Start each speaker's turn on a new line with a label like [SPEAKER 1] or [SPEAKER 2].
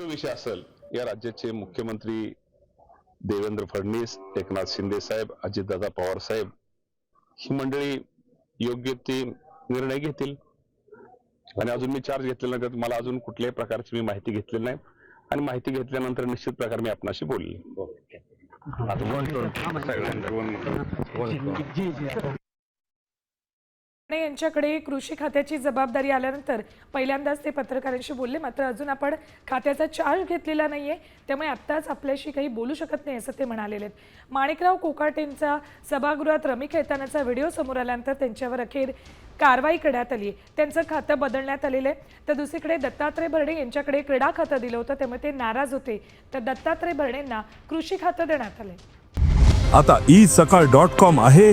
[SPEAKER 1] जो विषय असेल या राज्याचे मुख्यमंत्री देवेंद्र फडणवीस एकनाथ शिंदे साहेब अजितदादा पवार साहेब ही मंडळी योग्य ते निर्णय घेतील. आणि अजून मी चार्ज घेतलेला नाही मला अजून कुठल्याही प्रकारची मी माहिती घेतलेली नाही. आणि माहिती घेतल्यानंतर निश्चित प्रकारे मी आपणाशी बोलले.
[SPEAKER 2] राणे यांच्याकडे कृषी खात्याची जबाबदारी आल्यानंतर पहिल्यांदाच ते पत्रकारांशी बोलले. मात्र अजून आपण खात्याचा चार्ज घेतलेला नाहीये. त्यामुळे आत्ताच आपल्याशी काही बोलू शकत नाही असं ते म्हणालेले आहेत. माणिकराव कोकाटेंचा सभागृहात रमी खेळतानाचा व्हिडिओ समोर आल्यानंतर त्यांच्यावर अखेर कारवाई करण्यात आली त्यांचं खातं बदलण्यात आलेलं आहे. तर दुसरीकडे दत्तात्रय भरणे यांच्याकडे क्रीडा खातं दिलं होतं. त्यामुळे ते नाराज होते. तर दत्तात्रय भरणेंना कृषी खातं देण्यात आलंय.
[SPEAKER 3] आता ई सकाळ डॉट कॉम आहे.